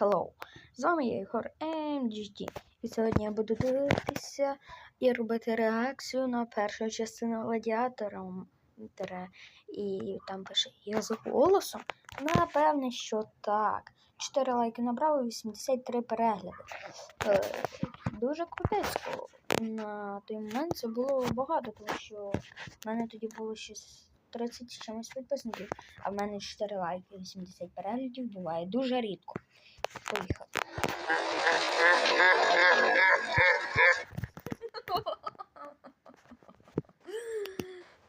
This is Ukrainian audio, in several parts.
Hello! З вами я Ігор MGT. І сьогодні я буду дивитися і робити реакцію на першу частину гладіатора. І там пише я з голосом. Напевне, що так. 4 лайки набрали, 83 перегляди. Е, дуже крутецько. На той момент це було багато, тому що в мене тоді було щось 30 з чимось підписників, а в мене 4 лайки, 80 переглядів буває дуже рідко. Поїхали.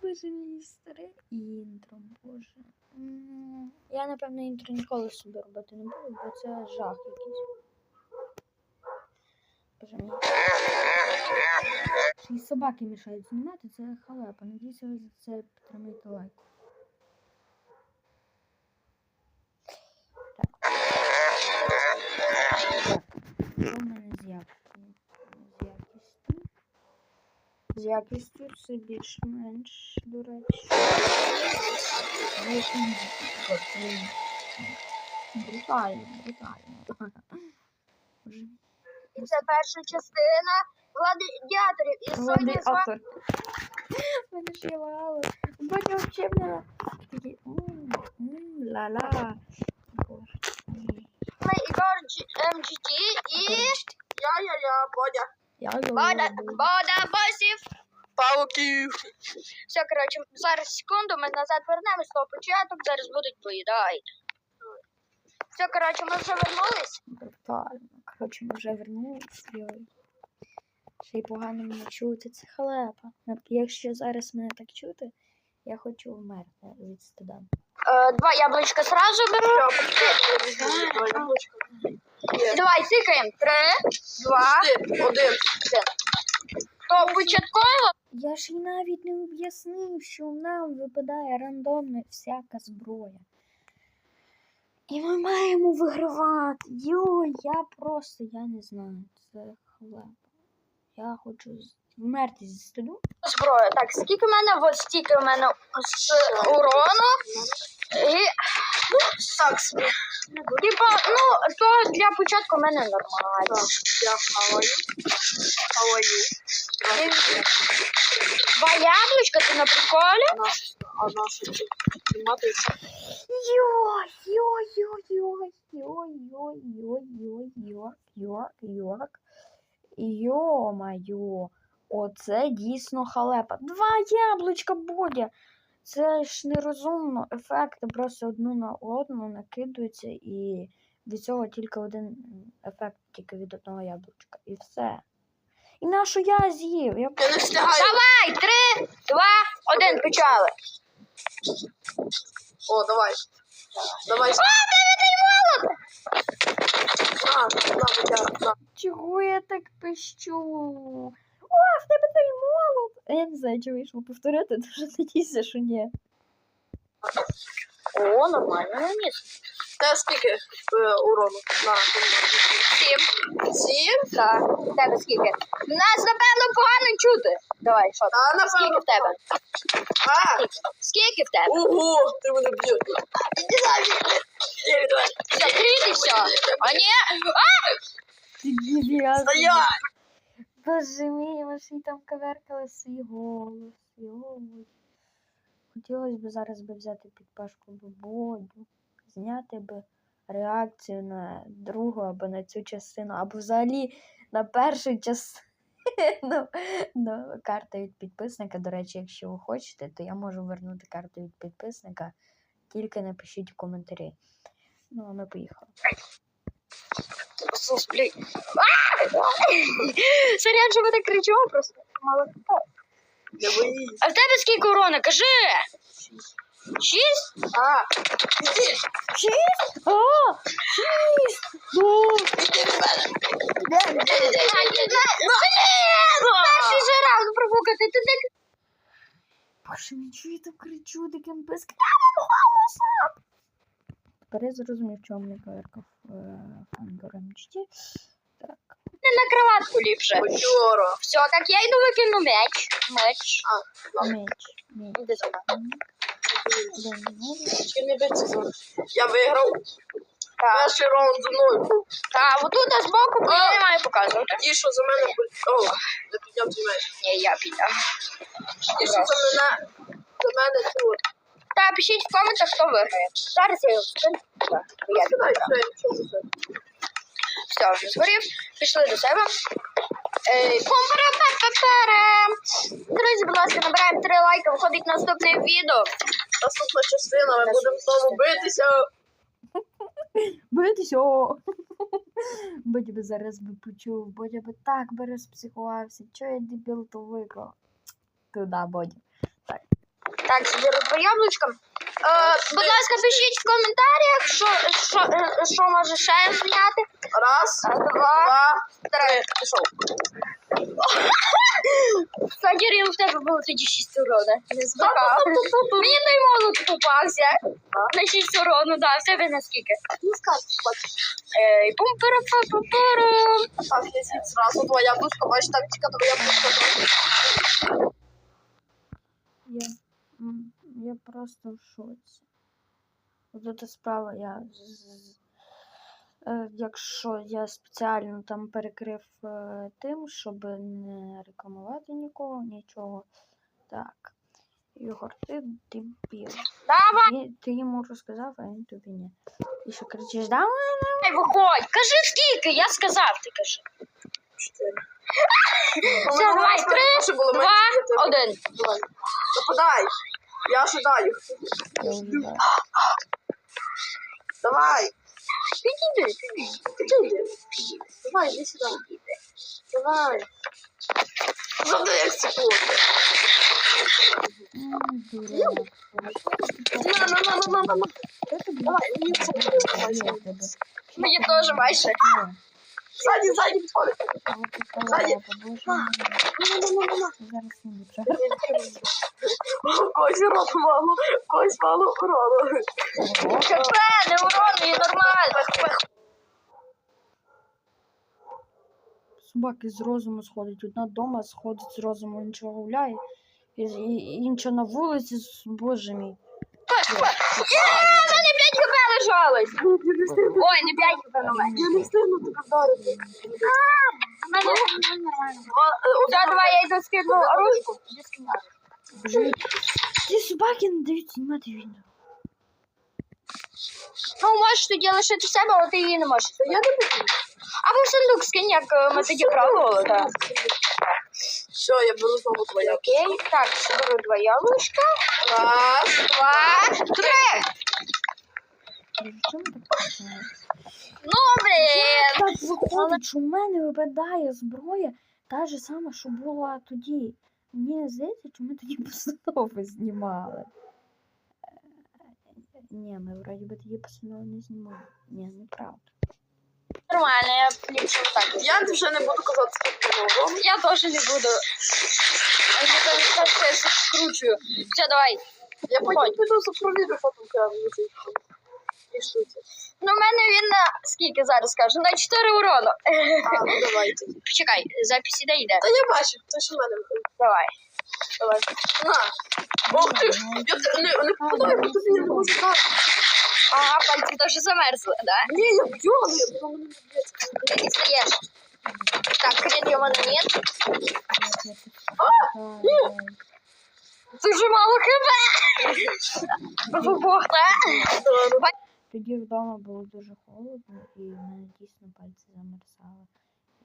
Боже мій старе інтро, боже. Я, напевно, інтро ніколи собі робити не буду, бо це жах якийсь. Боже мій. Й собаки мішають знімати, це халепа. Надіюся, ви за це підтримаєте лайк. Мене з якістю. З якістю все більш-менш, до речі. Брутально, брутально. Це перша частина гладіаторів і сьогодні з вами... Мене ж є лали. Бо не вчив мене. Ла-ла. М. Ігор МГТ і я-я-я, Бодя. Я Бода, голодна. Бода босів. Пауків. Все, коротше, зараз секунду, ми назад вернемось, то початок, зараз будуть поїдають. Все, коротше, ми вже вернулись. Брутально. Коротше, ми вже вернулись. Йой. Ще й погано мене чути, це халепа. Ну, Якщо зараз мене так чути, я хочу вмерти від стида. Е, два яблучка сразу беру. Давай, тикаємо. Три, два, Один, один. то початково. Я ж і навіть не об'яснив, що нам випадає рандомно всяка зброя. І ми маємо вигравати. Йой, я просто, я не знаю, це хлеб. Я хочу вмерти зі стиду. Зброя. Так, скільки в мене? От стільки в мене з урону. І Так собі. Типа, ну, то для початку в мене нормально. Я хаваю. Хаваю. Два яблучка, ти на приколі? А наш, а наш знімати. Йой, йой, йой, йой, йой, йой, йой, йой, йой, йой, йой. Йо-майо, оце дійсно халепа. Два яблучка, Бодя. Це ж нерозумно. Ефекти просто одну на одну накидаються, і від цього тільки один ефект, тільки від одного яблучка. І все. І на що я з'їв? Я... Давай, три, два, один, почали. О, давай. Давай. А, ти молот? Чого я так пищу? В тебе той молот! Я не знаю, чи вийшло повторити, дуже надіюся, що ні. О, нормально, ну ні. Те скільки е, урону? На, Сім. Сім? Так. В тебе скільки? Нас, напевно, погано чути. Давай, що там? А, напевно. Скільки в тебе? А, Скільки в тебе? ого, ти мене б'єш. Іди нафіг. Іди, давай. Закритися. А ні. Ти грязний. Стоять! Боже мій, ви ж і там коверкали свій голос. Йой. Хотілося б зараз би взяти під пашку би Бодю, зняти би реакцію на другу або на цю частину, або взагалі на першу частину ну, карти від підписника. До речі, якщо ви хочете, то я можу вернути карту від підписника. Тільки напишіть в коментарі. Ну, а ми поїхали. Сус, блядь. Сорян, що ми так кричимо просто. Мало. А в тебе скільки урона? Кажи. Шість? А, Шість? О! Шість! Ну! Перший же раунд профукати. Ти так Боже, мій, чого я так кричу таким безкрявим голосом? Тепер я зрозумів, чому мене поверкав Фангер МЧТ. Так. не на кроватку ліпше. Бочоро. Все, так я йду викину м'яч. Меч. Меч. Меч. Іди? Ну, Чи не биться? Я виграв. Так, Перший раунд за мною. так, отут аж збоку, бо я не маю показувати. Ті, що за мене були. О, я підняв твій меч. Ні, я підняв. Ті, що за мене. За мене тут. Та пишіть в коментах, хто виграє. Зараз я його Я все, вже згорів. Пішли до себе. Друзі, будь ласка, набираємо 3 лайки, виходить наступне відео. Наступна частина, ми будемо знову битися. Битись, о! Бодя би зараз би почув, Бодя би так би розпсихувався. Чого я дебіл то виклав? Туда, Бодя. Так, зберу два яблучка. Е, будь ласка, пишіть в коментарях, що, що, е, що може ще зняти. Раз, Два, два, три. пішов. Кстати, в тебе було тоді 6 урона. Не збрехав. Мені той молот попався. На 6 урону, да, в тебе наскільки? Не скажу, Ей, пум пара па па парам Так, я звідси зразу два яблучка, бачиш, тактика два яблучка. Я, м, я просто в шоці. Тут справа я. е, Якщо я спеціально там перекрив е, тим, щоб не рекламувати нікого, нічого. Так. Ігор, ти дебіл. Давай, Ти, ти йому розказав, а він тобі ні. І що кричиш, давай, виходь. Кажи скільки, я сказав, ти кажи. Чотири. Все, давай, три, Два, один. Давай. Нападай. Я ожидаю. я. Давай. Підійди, Підійди. Давай, іди сюди. Давай. Завжди як секунди. На, на, на, на, на, на. Давай, мені це. Мені теж майже. Що? Ззаді, ззаді, підходи. Ззаді. На, на, на, на, на. зараз не ліпше. Когось урон мало, когось мало урону. КП, не урон, і нормально. Собаки з розуму сходять. Одна вдома сходить з розуму, інша гуляє. І, і, інша на вулиці, з- боже мій. Є, в мене 5 КП лежалось. Я не встигну, Ой, не 5 КП на мене. я не встигну тебе вдарити. В мене нормально. Все, давай, я скину оружку. Боже собаки не дають знімати відео. Ну, можеш тоді лишити себе, але ти її не можеш. Я не буду. Або в сундук скинь, як е, ми тоді пробували. Все, я беру знову твоя. Окей, так, беру два яблучка. Раз, Два, три. Так? Ну, блін. Так виходить, що в мене випадає зброя та ж сама, що була тоді. Мені здається, що ми тоді постанови знімали. Е, Ні, ми вроді би тоді постанови не знімали. Ні, неправда. Нормально, я ліпше так. Я вже не буду казати, скільки було. Я теж не буду. Я не знаю, що я все скручую. Все, давай. Я потім піду запровірю потім кажу. І штуці. Ну, в мене він на скільки зараз скажу? На 4 урону. А, ну давайте. Почекай, запись іде йде. Та я бачу, це ж у мене. Давай. Давай. На. Ох ти ж, я не, не попадаю, бо тобі не можу дати. Ага, пальці теж замерзли, да? Ні, я б'ю, але я не. Так, крит у мене ні. Дуже мало хп. Бог, да? Тоді вдома було дуже холодно, і в мене дійсно пальці замерзали.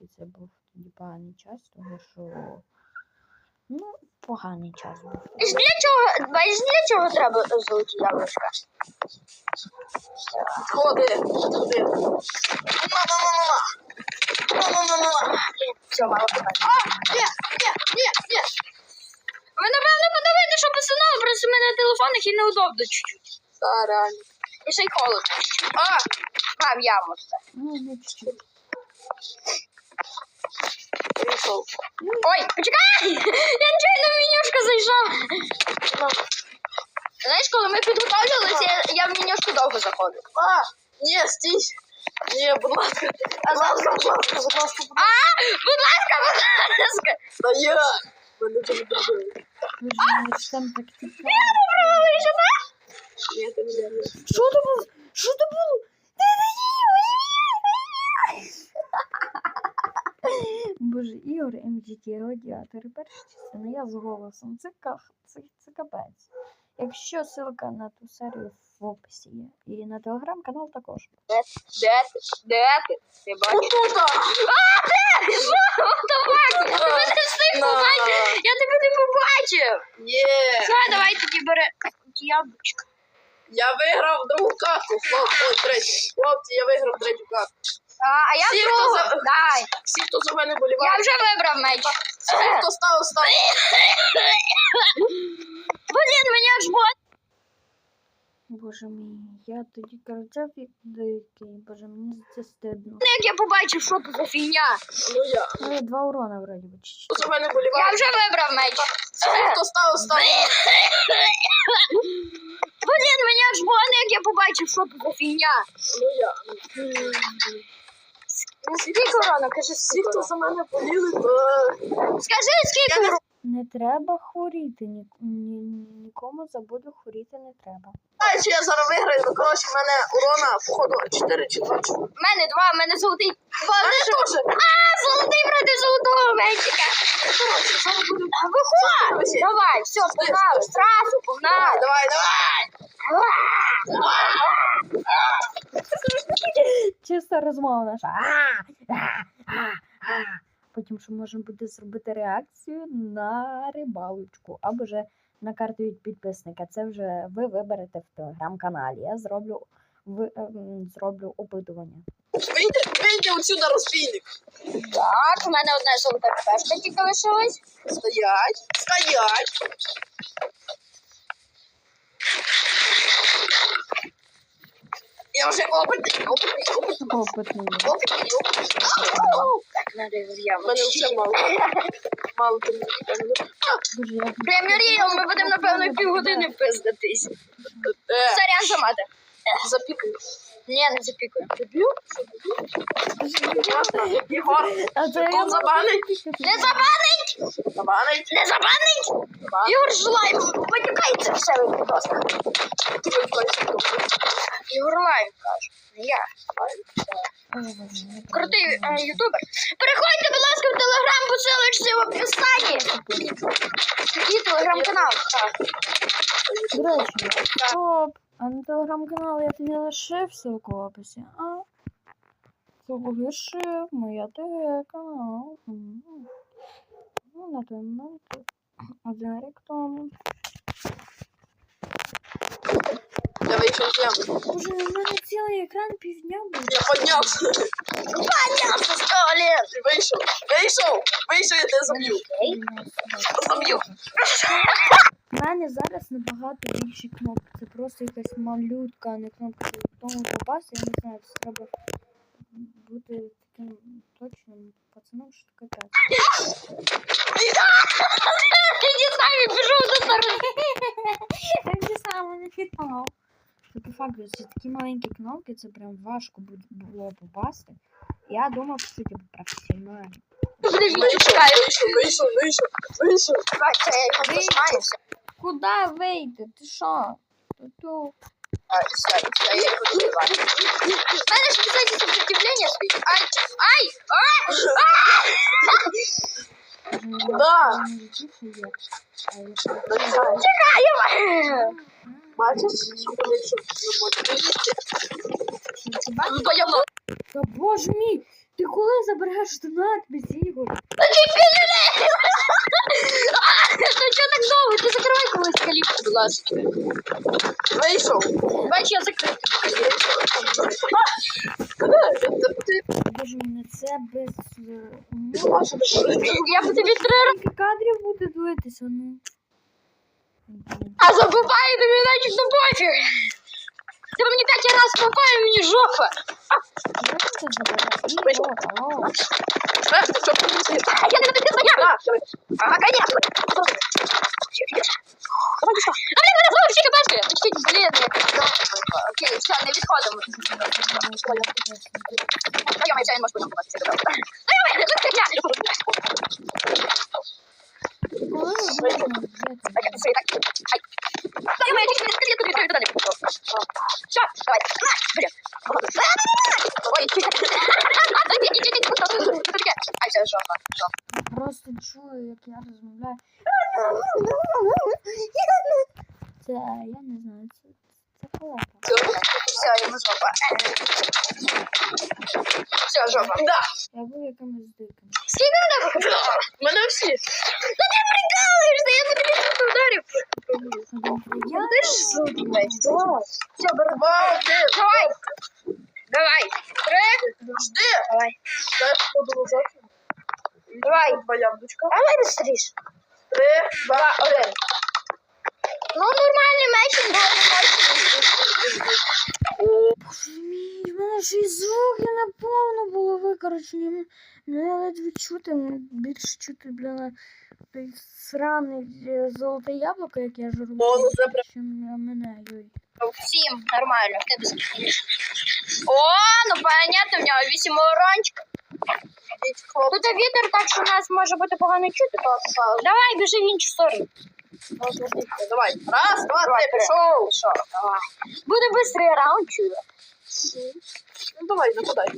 І це був тоді поганий час, тому що ну, поганий час був. І ж для чого, бачиш, для чого треба золоті яблучка? Ходи, ходи. На-на-на-на-на. Все, мало хп. Ні, ні, ні, ні. Ви, напевно, подивитесь, що постанови, просто в мене на телефонах і неудобно чуть-чуть. Та, реально. І ще й холодно. А, а в яму все. Ну, не чуть-чуть. Прийшов. Ой, почекай! Я нечайно в менюшку зайшов. На. Знаєш, коли ми підготовлювалися, я, я в менюшку довго заходив. А, ні, стій. Ні, будь ласка. Будь ласка, будь ласка, будь ласка, будь А, будь ласка, будь ласка. Та я. Мене це не зробили. Боже, мій, що там так цікаво. Провалився, так? Ні, ти не дивишся. Що то було? Що то було? Ігор МДТ, гладіатори, перша частина, я з голосом. Це, ках, це, це капець. Якщо ссылка на ту серію в описі є. І на телеграм-канал також. Де ти? Де ти? Ти бачиш? Отута! Давай! Ти мене встиг побачив! Я тебе не побачив! Є! Все, давай тоді бери яблучко. Я виграв другу карту. Хлопці, я виграв третю карту. А, а я Всі, хто за- Дай. Всі, хто за мене Я вже вибрав меч. всі, хто став, став. Блін, мені аж бот. Боже мій, я тоді кричав як дикий. Боже, мені за це стидно. Як я побачив, що це за фігня. Ну я. Ну, два урона вроді би. чи Хто за мене Я вже вибрав меч. всі, хто став, став. Блін, мені аж больно, як я побачив, що це за фігня. Ну я. Скільки урона? Кажи, Всі, скільки хто за мене боліли, то... Скажи, скільки. Не треба хворіти. Ні, ні, нікому за болю хворіти не треба. Знаю, що я зараз виграю, ну, коротше, в мене урона, походу, 4 чи 2 чого. У мене два, в мене золотий. мене теж. А, золотий проти золотого мечика. А, Виходь! Давай, все, погнали, зразу, погнали. Давай, давай. Чиста розмова наша. Потім що можна буде зробити реакцію на рибалочку або вже на карту від підписника. Це вже ви виберете в телеграм-каналі. Я зроблю ви, ем, зроблю опитування. Вийди, вийди отсюди, розбійник. Так, у мене одна золота пешка тільки лишилась. Стоять, стоять. Я уже опытный, опытный, опытный. Опытный. Опытный, опитний. Надо я мене вже мало. Мало ти Дуже я Прем'єріл, ми будемо, напевно, півгодини пиздитись. Е, Сорян за мати. запікаю. Ні, не запікую. Єгор, А це забанить. Не забанить! забанить. Не забанить! Ігор Жлайм, матюкається в себе в відосах. Ігор Лайм каже. Не я. Крутий е, ютубер. Переходьте, будь ласка, в телеграм, по ссылочці в описанні. Такий телеграм-канал. Так. До речі, стоп. А на телеграм-канал я тобі лишив ссылку в описі. А? ссылку лишив моя ТВ канал. Ну, на той момент один рік тому. Я вийшов з ями. Боже, у мене цілий екран півдня. Я піднявся. Понятно, сто лет. Вийшов. Вийшов. Вийшов, я тебе заб'ю. Заб'ю. У мене зараз набагато більші кнопки. Це просто якась малютка, а не кнопка. Тому попасти, я не знаю, це треба бути таким точним пацаном, що таке капець. Іди з нами, пішов до сторони. Так же саме не фітав. По це такі маленькі кнопки, це прям важко бу- було попасти. Я думав, що це типу професіонально. Вийшов, вийшов. Куда вийти? Ти що? Ту-ту. А, все, все, я його добиваю. В мене ж, кстати, сопротивлення стоїть. Ай, ай, Да. ай, Бачиш, що вийшов на Да. Та боже мій, ти коли забереш ту надпись, Ігор? Ну чого так довго? Ти закривай колись каліпку, будь ласка. Вийшов. Бач, я закрив. Боже мій, це без... е, Я по тобі три. Скільки кадрів буде дивитися, ну. А забуваю тобі навіть на пофіг. Ти мені п'ять раз попав, мені жопа. Як це забере? Вийшов. Ігор, алло. Е, ти що, ти А я не буду звоня. А, давай. Ага, конечно. як я розмовляю. Це я не знаю, це, це халепа. Все, йому жопа. Все, жопа. Да. Я був якимось диким. Скільки в тебе хп? У мене всі. Ну ти прикалуєшся, я тобі не ударів. Я Ти ж жовтий меч. Все, бери. Два, один. Давай. Давай. Три. Жди. Давай. Два яблучка. Давай быстріше. Три, два, один. Ну, нормальний меч, нормальний Мій, в мене ж і звуки наповно було викорочені. Мене ледве чути, м, більше чути, бля, той сраний е, золоте яблуко, як я жру, за при- чим мене, йой. Всім нормально, тебе скільки? О, ну понятно, в нього вісім урончик. Тут вітер, так що нас може бути погано чути. Давай, біжи в іншу сторону. Давай. Раз, два, три, пішов. Пішов, давай. Буде быстрий раунд, чую. Ну давай, нападай.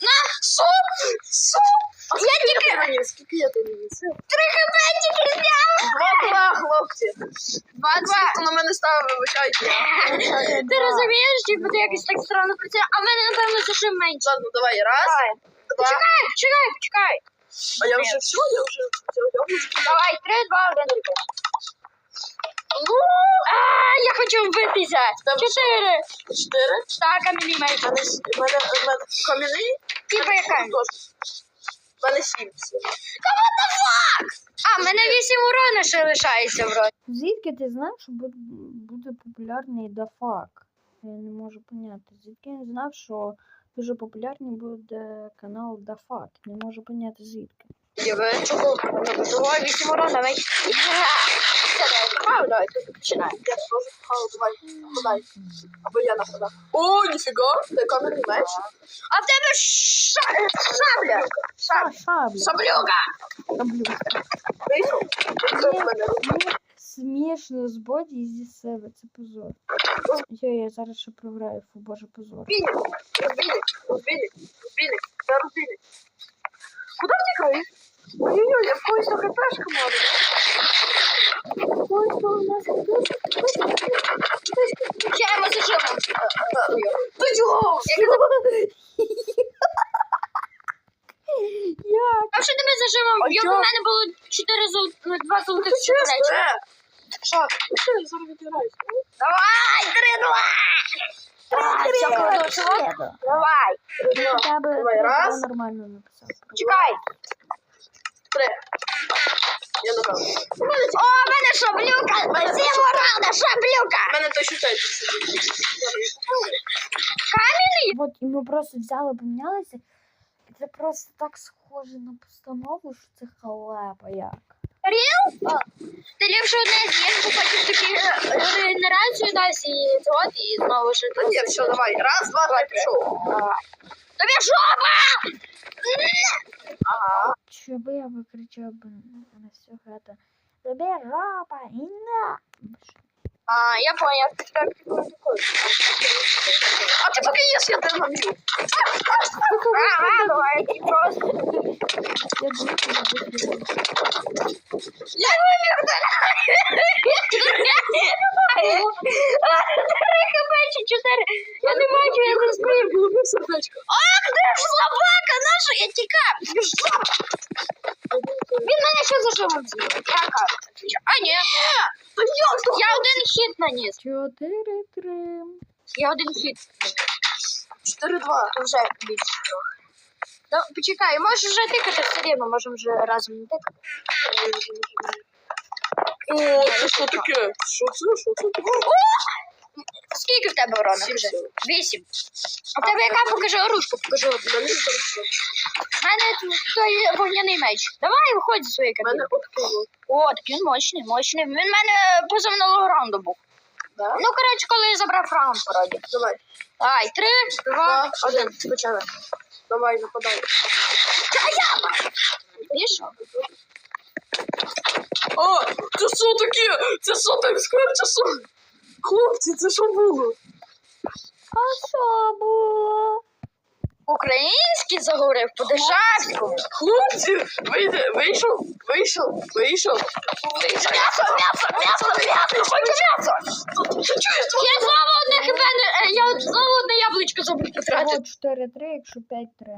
На, суп! Суп! Я тільки Мені, скільки я тобі ніс? три хп тільки зняв. Два-два, хлопці. Хто на мене ставив, вибачайте. Ти розумієш, типу, ти якось так странно працює, а в мене, напевно, зажим менше. Ладно, давай, раз, два. Почекай, почекай, почекай. А я вже все, я вже. Давай, три, два, один. А, я хочу вбитися. Чотири. чотири. Так, мені менше. У. Типа яка? Мене сім. What the fuck? А, в мене вісім урона ще лишається вроді. Звідки ти знав, що буде, популярний дафак? Я не можу поняти. Звідки я знав, що дуже популярний буде канал Дафак? Не можу поняти звідки. Я чого? Давай, вісім урона, Я давай. Або я. О, ніфіга, це кам'яний меч. А в тебе ша- шабля. Шабля. Вийшов. Це в смішно з боді зі себе, це позор. Йо, я зараз ще програю, фу, боже, позор. Розбійник, розбійник, розбійник, розбійник. Куди втікаєш? Ой-ой-ой, я в когось на хпшка маю. Ой, у нас тут? Зажимом. Як? А що тебе зажимом? Б'ю, мене було 4 зол... ну, 2 золотих суперечки. Що? Що, я зараз відіграюсь? Давай, 3-2. Все, круто. Давай. Нормально написав. Чекай. Три. Я О, в мене шаблюка. Всім урона, шаблюка. У мене точно так. Кам'яний? От і ми просто взяли, помінялися. І це просто так схоже на постанову, що це халепа як. Ріл? Ти ліпше одне з'їш, бо потім такі е, регенерацію дасть і от, і знову ж Та ні, все, давай. Раз, два, три, пішов. Тобі жопа! Ага. Що я викричав би на все это. Тобі жопа і на. А, я поняв. Ти так практикуєш. А ти поки їш, я тебе наб'ю. Ага, давай, і просто. Я. Я хп чотири. Я не бачу, я не спів. Глибе сердечко. Ж собака, наша, я тікав. Він мене ще зажимом з'їв. Я кажу. А, ні. Я один хіт наніс. Чотири-три. Я один хіт. Чотири-два. То вже більше трохи. Да, почекай, можеш вже тикати все рівно, можемо вже разом не тикати. О, це що таке? Що це? Що це таке? Скільки в тебе урона? Вже? Вісім. А в тебе яка покажи оружку, покажи одну. Що? У мене тут той вогняний меч. Давай, виходь зі своєї У мене кабіни. О, так він мощний, мощний. Він в мене поза минулого раунду був. Да? Ну, коротше, коли я забрав раунд вроді. Давай. Давай, три, два, Два, один. один. Почали. Давай, нападай. Пішов. О, це що таке? Це що так скоро часу? Хлопці, це що було? А що було? Український заговорив по-державському. Хлопці, вийде, вийшов, вийшов, вийшов. М'ясо, м'ясо, м'ясо, м'ясо, хочу м'ясо. Я знову одне хп, не- е, я от знову одне яблучко забув потратити. От 4-3, якщо 5-3.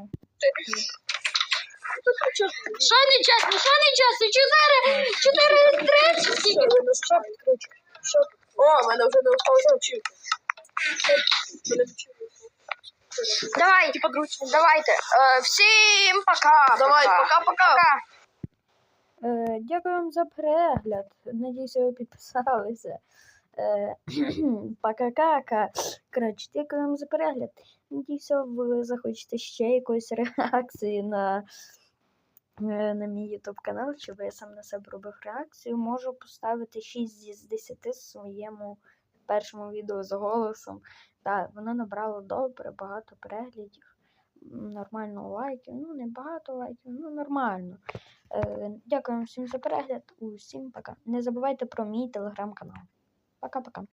Що не чесно, що не чесно? Чотири, чотири, три, чи скільки? Що підкручу? Що? О, мене вже не осталося вчити. Мене вчили. Давай, давайте. Е, всім пока. Давай, пока-пока. Пока. Е, дякую вам за перегляд. Надіюся, ви підписалися. Е, Пока-кака. Коротше, дякую вам за перегляд. Надіюся, ви захочете ще якоїсь реакції на, на мій YouTube канал, щоб я сам на себе робив реакцію. Можу поставити 6 з 10 своєму першому відео з голосом. Так, воно набрало добре, багато переглядів, нормально лайків. Ну, не багато лайків, ну нормально. Е, Дякую всім за перегляд. Усім пока. Не забувайте про мій телеграм-канал. Пока-пока.